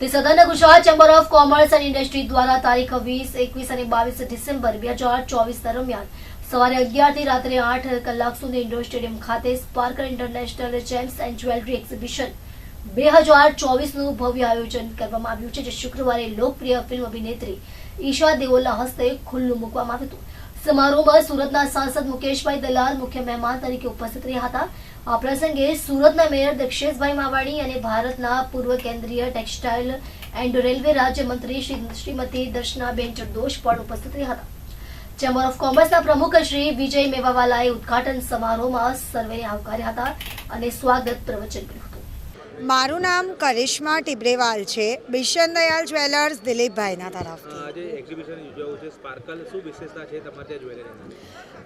તે સદન Gujarat chamber of commerce and industry દ્વારા તારીખ વીસ, એકવીસ અને બાવીસ ડિસેમ્બર બે હજાર ચોવીસ દરમિયાન સવારે અગિયારથી રાત્રે આઠ કલાક સુધી ઇન્ડોર સ્ટેડિયમ ખાતે sparkle international gems and jewellery exhibition બે હજાર ચોવીસનું ભવ્ય આયોજન કરવામાં આવ્યું છે, જે શુક્રવારે લોકપ્રિય ફિલ્મ અભિનેત્રી ઈશા દેઓલના હસ્તે ખુલ્લું મૂકવામાં આવ્યું હતું. સમારોહમાં સુરતના સાંસદ મુકેશભાઈ દલાલ, મુખ્ય મહેમાન તરીકે ઉપસ્થિત રહ્યા હતા. આ પ્રસંગે સુરતના મેયર દક્ષેશભાઈ માવાણી અને ભારતના પૂર્વ કેન્દ્રીય ટેક્સટાઇલ એન્ડ રેલવે રાજ્યમંત્રી શ્રી શ્રીમતી દર્શનાબેન જરદોશ પણ ઉપસ્થિત રહ્યા હતા. ચેમ્બર ઓફ કોમર્સના પ્રમુખ શ્રી વિજય મેવાવાલાએ ઉદ્ઘાટન સમારોહમાં સર્વેને આવકાર્યા હતા અને સ્વાગત પ્રવચન કર્યું મારું નામ કરિશ્મા ટિબ્રેવાલ છે. બિશન દયાલ જ્વેલર્સ દિલીપભાઈના તરફથી.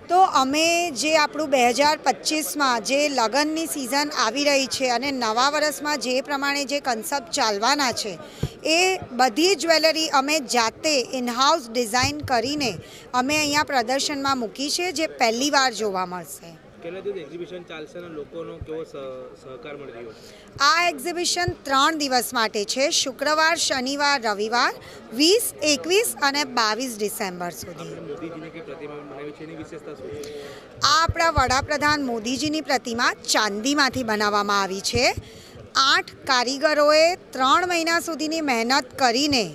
તો અમે જે આપણું બે હજાર પચીસમાં જે લગ્નની સિઝન આવી રહી છે અને નવા વર્ષમાં જે પ્રમાણે જે કન્સેપ્ટ ચાલવાના છે એ બધી જ્વેલરી અમે જાતે ઇનહાઉસ ડિઝાઇન કરીને અમે અહીંયા પ્રદર્શનમાં મૂકી છે જે પહેલી વાર જોવા મળશે. કેટલા દિવસ એક્ઝિબિશન ચાલશે અને લોકોનો કેવો સહકાર મળી રહ્યો? આ એક્ઝિબિશન ત્રણ દિવસ માટે છે. શુક્રવાર શનિવાર રવિવાર વીસ એકવીસ અને બાવીસ ડિસેમ્બર સુધી. આ આપણા વડાપ્રધાન મોદીજીની પ્રતિમા ચાંદીમાંથી બનાવવામાં આવી છે. આઠ કારીગરોએ ત્રણ મહિના સુધીની મહેનત કરીને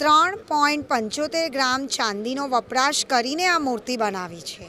ત્રણ પોઈન્ટ પંચોતેર ગ્રામ ચાંદીનો વપરાશ કરીને આ મૂર્તિ બનાવી છે.